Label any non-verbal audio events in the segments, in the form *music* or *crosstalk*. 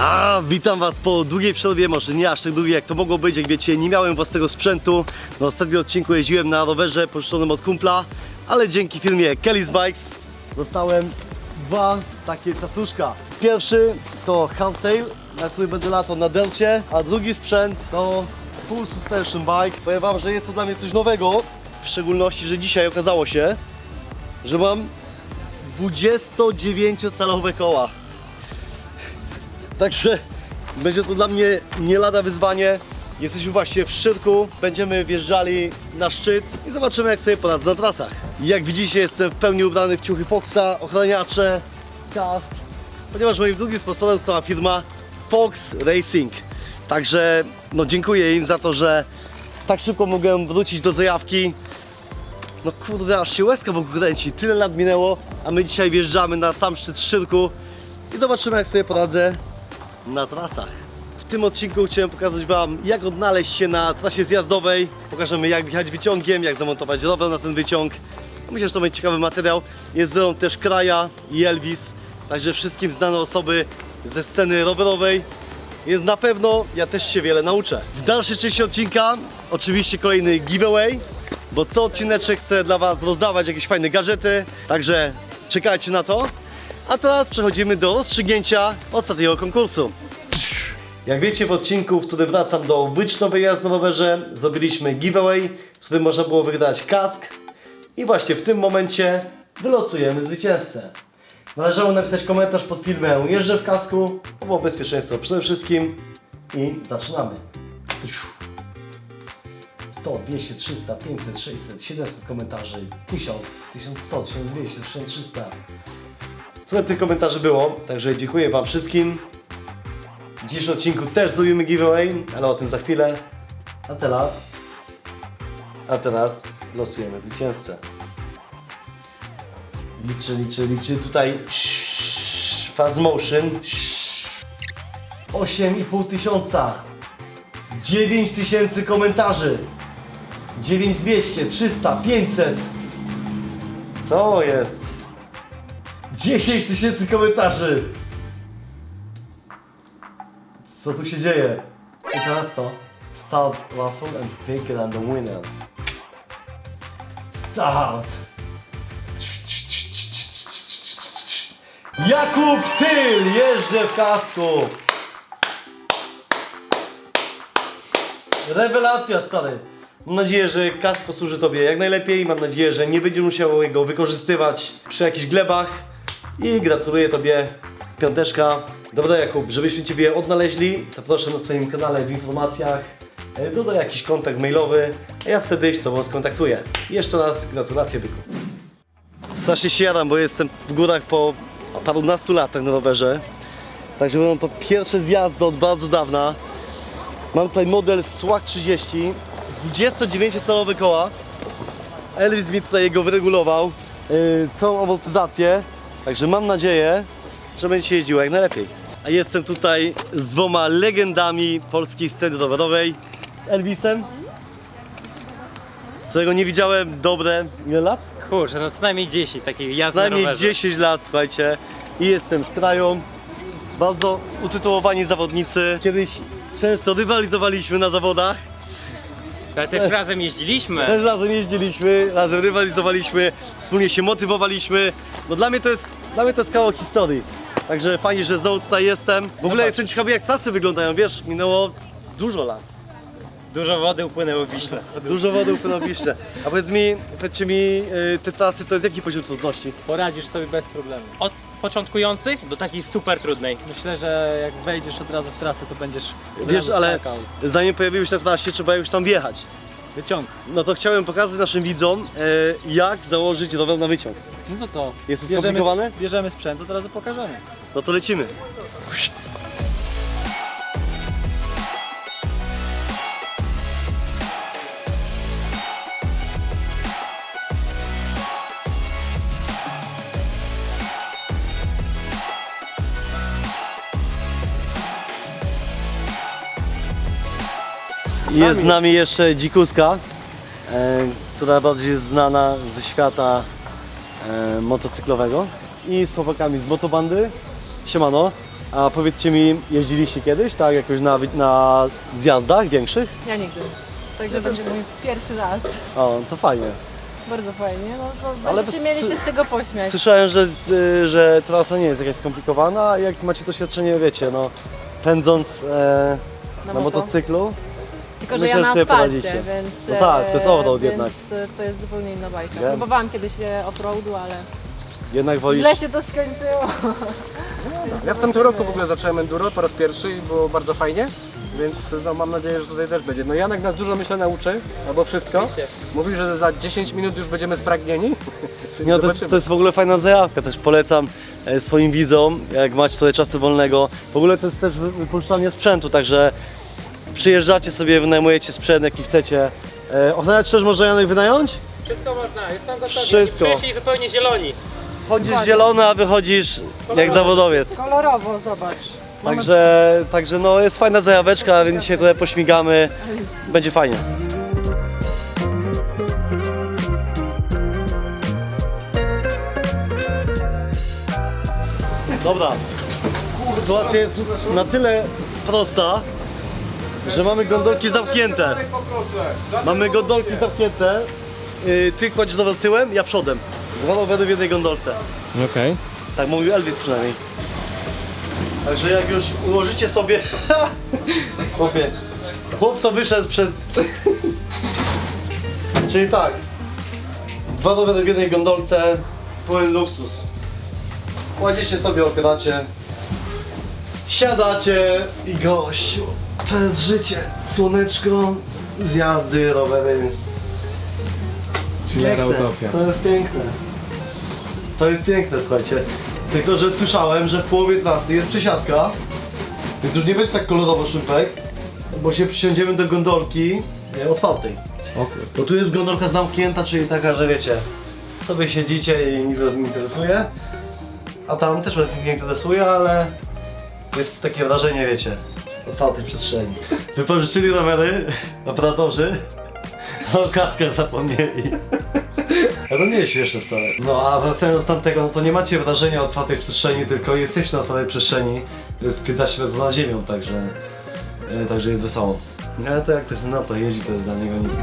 A, witam was po długiej przerwie, może nie aż tak długiej jak to mogło być, jak wiecie, nie miałem własnego sprzętu. Na ostatnim odcinku jeździłem na rowerze pożyczonym od kumpla, ale dzięki filmie Kelly's Bikes dostałem dwa takie cacuszka. Pierwszy to Hardtail, na który będę latał na delcie, a drugi sprzęt to Full Suspension Bike. Powiem wam, że jest to dla mnie coś nowego, w szczególności, że dzisiaj okazało się, że mam 29-calowe koła. Także będzie to dla mnie nie lada wyzwanie. Jesteśmy właśnie w Szczyrku, będziemy wjeżdżali na szczyt i zobaczymy jak sobie poradzę na trasach. Jak widzicie jestem w pełni ubrany w ciuchy Foxa, ochraniacze, kask, ponieważ moim drugim sponsorem stała firma Fox Racing. Także no dziękuję im za to, że tak szybko mogłem wrócić do zajawki. No kurde, aż się łezka wokół kręci. Tyle lat minęło, a my dzisiaj wjeżdżamy na sam szczyt Szczyrku i zobaczymy jak sobie poradzę na trasach. W tym odcinku chciałem pokazać Wam, jak odnaleźć się na trasie zjazdowej. Pokażemy, jak wjechać wyciągiem, jak zamontować rower na ten wyciąg. Myślę, że to będzie ciekawy materiał. Jest ze też Kraja i Elvis, także wszystkim znane osoby ze sceny rowerowej. Więc na pewno ja też się wiele nauczę. W dalszej części odcinka oczywiście kolejny giveaway, bo co odcineczek chcę dla Was rozdawać jakieś fajne gadżety, także czekajcie na to. A teraz przechodzimy do rozstrzygnięcia ostatniego konkursu. Jak wiecie w odcinku, w którym wracam do wyczno wyjazd na rowerze, zrobiliśmy giveaway, w którym można było wygrać kask i właśnie w tym momencie wylosujemy zwycięzcę. Należało napisać komentarz pod filmem jeżdżę w kasku, było bezpieczeństwo przede wszystkim i zaczynamy. 100, 200, 300, 500, 600, 700 komentarzy, 1000, 1100, 1200, 1300. Tyle tych komentarzy było, także dziękuję Wam wszystkim. W dzisiejszym odcinku też zrobimy giveaway, ale o tym za chwilę. A teraz, a teraz losujemy zwycięzcę. Liczę, liczę, liczę. Tutaj fast motion. 8,5 tysiąca. 9 tysięcy komentarzy. 9200, 300, 500. Co jest? 10 tysięcy komentarzy. Co tu się dzieje? I teraz co? Start raffle and pick and the winner. Start! Jakub Tyl jeżdżę w kasku! Rewelacja stary! Mam nadzieję, że kask posłuży Tobie jak najlepiej. Mam nadzieję, że nie będziesz musiał go wykorzystywać przy jakichś glebach. I gratuluję Tobie piąteczka. Dobra Jakub, żebyśmy Ciebie odnaleźli, to proszę na swoim kanale w informacjach e, dodaj jakiś kontakt mailowy, a ja wtedy się z Tobą skontaktuję. Jeszcze raz gratulacje byku. Strasznie się jaram, bo jestem w górach po parunastu latach na rowerze. Także będą to pierwsze zjazdy od bardzo dawna. Mam tutaj model SWAG 30, 29-calowe koła. Elvis mi tutaj jego wyregulował, yy, całą amortyzację. Także mam nadzieję, że będzie się jeździło jak najlepiej. A jestem tutaj z dwoma legendami polskiej sceny rowerowej. Z Elvisem, którego nie widziałem dobre ile lat? Kurczę, no co najmniej 10 takich jazd Co na najmniej rowerze. 10 lat, słuchajcie. I jestem z krają. Bardzo utytułowani zawodnicy. Kiedyś często rywalizowaliśmy na zawodach. Ale też razem jeździliśmy. Też razem jeździliśmy, razem rywalizowaliśmy, wspólnie się motywowaliśmy. No dla mnie to jest, dla mnie to jest kawał historii. Także fajnie, że znowu tutaj jestem. W ogóle Zobacz. jestem ciekawy jak trasy wyglądają, wiesz, minęło dużo lat. Dużo wody upłynęło w Wiśle. Dużo wody upłynęło w Wiśle. A powiedz mi, powiedzcie mi, y, te trasy to jest jaki poziom trudności? Poradzisz sobie bez problemu. Od początkujących do takiej super trudnej. Myślę, że jak wejdziesz od razu w trasę, to będziesz od Wiesz, razu ale skakał. zanim pojawiły się na trasie, trzeba już tam wjechać. Wyciąg. No to chciałem pokazać naszym widzom, e, jak założyć rower na wyciąg. No to co? Jest to Bierzemy- skomplikowane? Bierzemy sprzęt, to od razu pokażemy. No to lecimy. Jest z nami jeszcze dzikuska, e, która bardziej jest znana ze świata e, motocyklowego i z chłopakami z motobandy. Siemano. A powiedzcie mi, jeździliście kiedyś, tak, jakoś na, na zjazdach większych? Ja nigdy. Także będzie mój pierwszy raz. O, to fajnie. Bardzo fajnie. No to Ale będziecie mieli się z czego pośmiać. Słyszałem, że, z, y, że trasa nie jest jakaś skomplikowana, a jak macie doświadczenie, wiecie, no, pędząc e, na, Na moto. motocyklu, Tylko, że myślę, ja na że sobie asfalcie, poradzicie. więc... No tak, to jest offroad e, jednak. Więc to jest zupełnie inna bajka. Wiem. Próbowałam kiedyś e, offroadu, ale jednak wolisz... źle się to skończyło. Ja w tamtym roku w ogóle zacząłem enduro po raz pierwszy i było bardzo fajnie, więc no, mam nadzieję, że tutaj też będzie. No Janek nas dużo myślę nauczy, albo wszystko. Mówił, że za 10 minut już będziemy spragnieni. *laughs* No, to, jest, zobaczymy. to jest w ogóle fajna zajawka, też polecam e, swoim widzom, jak macie tutaj czasu wolnego. W ogóle to jest też wy- wypożyczalnie sprzętu, także przyjeżdżacie sobie, wynajmujecie sprzęt jaki chcecie. E, ochraniacz też może Janek wynająć? Wszystko można, jest tam. Wszystko. Przyszli zupełnie zieloni. Chodzisz zielona, a wychodzisz jak zawodowiec. Kolorowo, zobacz. Także, także no jest fajna zajaweczka, więc dzisiaj tutaj pośmigamy. Będzie fajnie. Dobra. Sytuacja jest na tyle prosta, że mamy gondolki zamknięte. Mamy gondolki zamknięte. Yy, Ty kładziesz rower tyłem, ja przodem. Dwa rowery w jednej gondolce. Okej. Tak mówił Elvis przynajmniej. Także jak już ułożycie sobie... *laughs* Chłopie, chłopco wyszedł przed... Czyli tak, dwa rowery w jednej gondolce, pełen luksus. Kładziecie sobie okracie, siadacie i gościu, to jest życie. Słoneczko, zjazdy, rowery. Piękne. To jest piękne. To jest piękne, słuchajcie. Tylko, że słyszałem, że w połowie trasy jest przesiadka, więc już nie będzie tak kolorowo szympek, bo się przysiądziemy do gondolki e, otwartej. Bo tu jest gondolka zamknięta, czyli taka, że wiecie, sobie siedzicie i nic was nie interesuje, a tam też was nic nie interesuje, ale jest takie wrażenie, wiecie, otwartej przestrzeni. Wypożyczyli rowery, operatorzy, a o kaskach zapomnieli. A to nie jest śmieszne wcale. No a wracając do tamtego, no to nie macie wrażenia otwartej przestrzeni, tylko jesteście na otwartej przestrzeni. To jest 15 metrów nad ziemią, także, e, także jest wesoło. No ale to jak ktoś na to jeździ, to jest dla niego nic.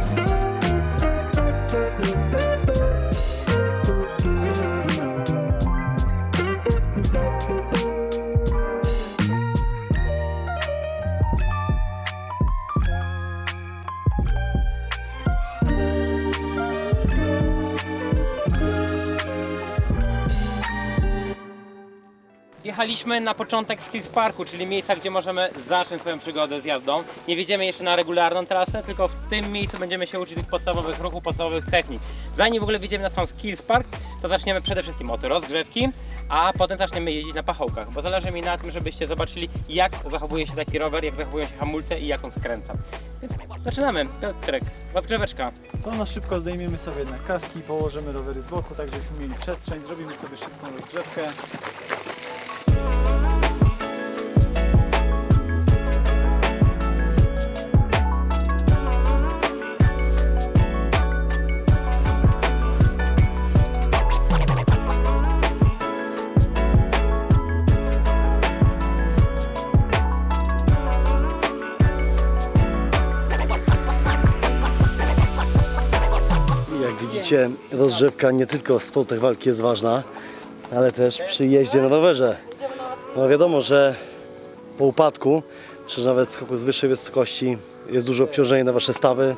Jechaliśmy na początek Skills Parku, czyli miejsca, gdzie możemy zacząć swoją przygodę z jazdą. Nie wjedziemy jeszcze na regularną trasę, tylko w tym miejscu będziemy się uczyć tych podstawowych ruchów, podstawowych technik. Zanim w ogóle wjedziemy na sam Skills Park, to zaczniemy przede wszystkim od rozgrzewki, a potem zaczniemy jeździć na pachołkach, bo zależy mi na tym, żebyście zobaczyli, jak zachowuje się taki rower, jak zachowują się hamulce i jak on skręca. Więc zaczynamy. Piotrek, rozgrzeweczka. To na szybko zdejmiemy sobie jednak kaski, położymy rowery z boku, tak żebyśmy mieli przestrzeń, zrobimy sobie szybką rozgrzewkę. Widzicie, rozgrzewka nie tylko w sportach walki jest ważna, ale też przy jeździe na rowerze. No wiadomo, że po upadku, czy nawet skoku z wyższej wysokości jest duże obciążenie na wasze stawy,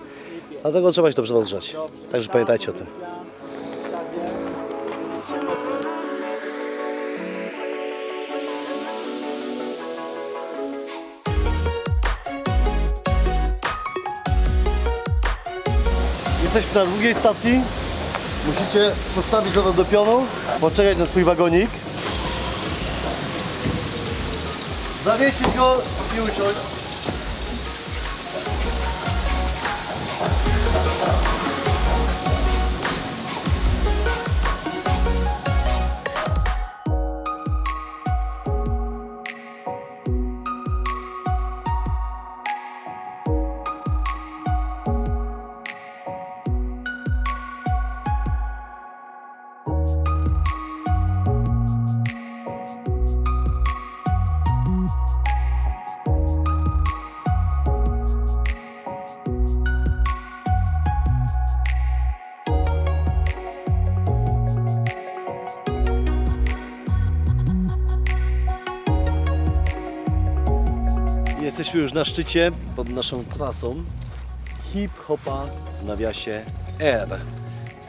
dlatego trzeba się dobrze rozgrzać. Także pamiętajcie o tym. Jesteśmy na drugiej stacji. Musicie postawić rower do pionu, poczekać na swój wagonik. Zawiesić go i usiąść. Jesteśmy już na szczycie pod naszą trasą. Hip hopa w nawiasie R.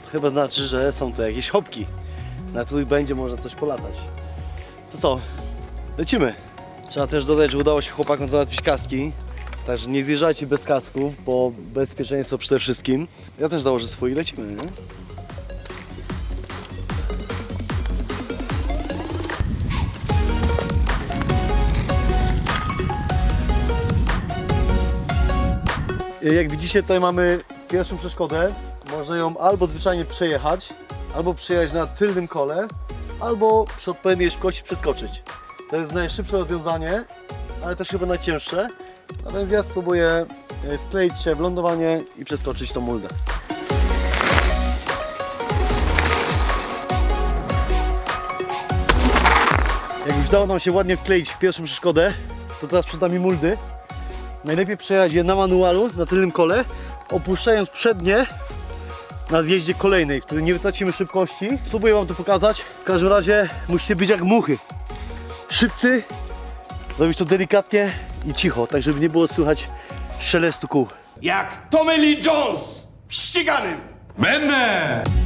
To chyba znaczy, że są to jakieś hopki, na których będzie można coś polatać. To co? Lecimy. Trzeba też dodać, że udało się chłopakom załatwić kaski. Także nie zjeżdżajcie bez kasków, bo bezpieczeństwo przede wszystkim. Ja też założę swój i lecimy, nie? Jak widzicie, tutaj mamy pierwszą przeszkodę. Można ją albo zwyczajnie przejechać, albo przejechać na tylnym kole, albo przy odpowiedniej szybkości przeskoczyć. To jest najszybsze rozwiązanie, ale też chyba najcięższe. A więc ja spróbuję e, wkleić się w lądowanie i przeskoczyć tą muldę. Jak już udało nam się ładnie wkleić w pierwszą przeszkodę, to teraz przed nami muldy. Najlepiej przejechać je na manualu, na tylnym kole, opuszczając przednie na zjeździe kolejnej, w której nie wytracimy szybkości. Spróbuję Wam to pokazać. W każdym razie musicie być jak muchy. Szybcy, zrobić to delikatnie i cicho, tak żeby nie było słychać szelestu kół. jak Tommy Lee Jones w ściganym. Będę!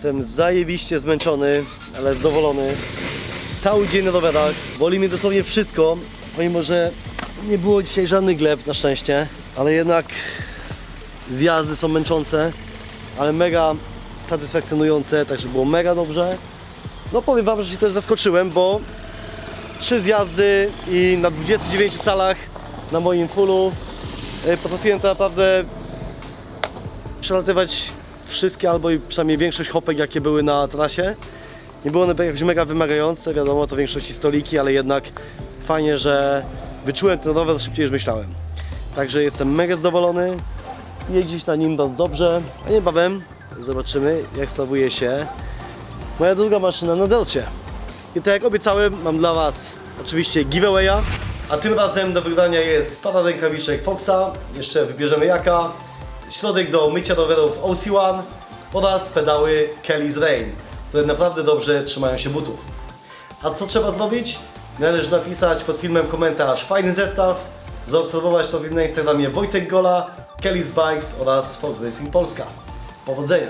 Jestem zajebiście zmęczony, ale zadowolony. Cały dzień na rowerach. Boli mnie dosłownie wszystko, pomimo że nie było dzisiaj żadnych gleb na szczęście, ale jednak zjazdy są męczące, ale mega satysfakcjonujące, także było mega dobrze. No powiem Wam, że się też zaskoczyłem, bo trzy zjazdy i na 29 calach na moim fullu e, potrafiłem to naprawdę przelatywać wszystkie albo i przynajmniej większość hopek jakie były na trasie. Nie było one jakieś mega wymagające, wiadomo to w większości stoliki, ale jednak fajnie, że wyczułem ten rower szybciej niż myślałem. Także jestem mega zadowolony, jeździć na nim bardzo dobrze, a niebawem zobaczymy jak sprawuje się moja druga maszyna na delcie. I tak jak obiecałem, mam dla Was oczywiście giveawaya, a tym razem do wygrania jest para rękawiczek Foxa, jeszcze wybierzemy jaka, środek do mycia rowerów OC1 oraz pedały Kelly's Rain, które naprawdę dobrze trzymają się butów. A co trzeba zrobić? Należy napisać pod filmem komentarz fajny zestaw, zaobserwować to film na Instagramie Wojtek Gola, Kelly's Bikes oraz Ford Racing Polska. Powodzenia!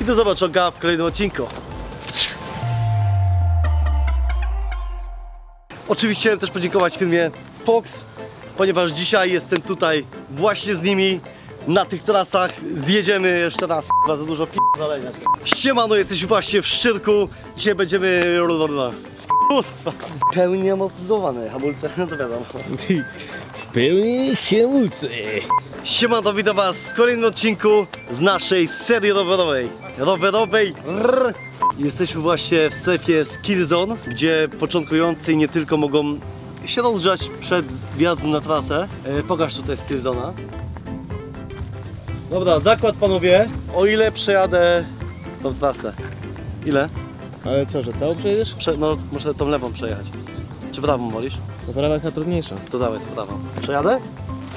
I do zobaczenia w kolejnym odcinku. Oczywiście chciałem też podziękować firmie Fox, ponieważ dzisiaj jestem tutaj właśnie z nimi na tych trasach. Zjedziemy jeszcze raz, k***a, za dużo p***zalenia. Siemano, jesteśmy właśnie w Szczyrku. Dzisiaj będziemy... Kurwa, *laughs* Pełni amortyzowane hamulce, no *laughs* to wiadomo. Pełni hamulce. Siemano, witam Was w kolejnym odcinku z naszej serii rowerowej. Rowerowej rrr. Jesteśmy właśnie w strefie Skillzone, gdzie początkujący nie tylko mogą się rozgrzać przed wjazdem na trasę. E, pokaż tutaj Skillzona. Dobra, zakład panowie. O ile przejadę tą trasę? Ile? Ale co, że to przejdziesz? Prze no, muszę tą lewą przejechać. Czy prawą wolisz? To prawa chyba trudniejsza. To dawaj, to prawą. Przejadę?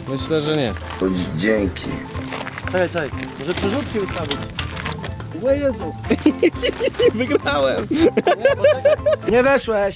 Myślę, że nie. Czekaj, czekaj. Może przerzutki ustawić. Łe Jezu. *laughs* Wygrałem! Nie weszłeś.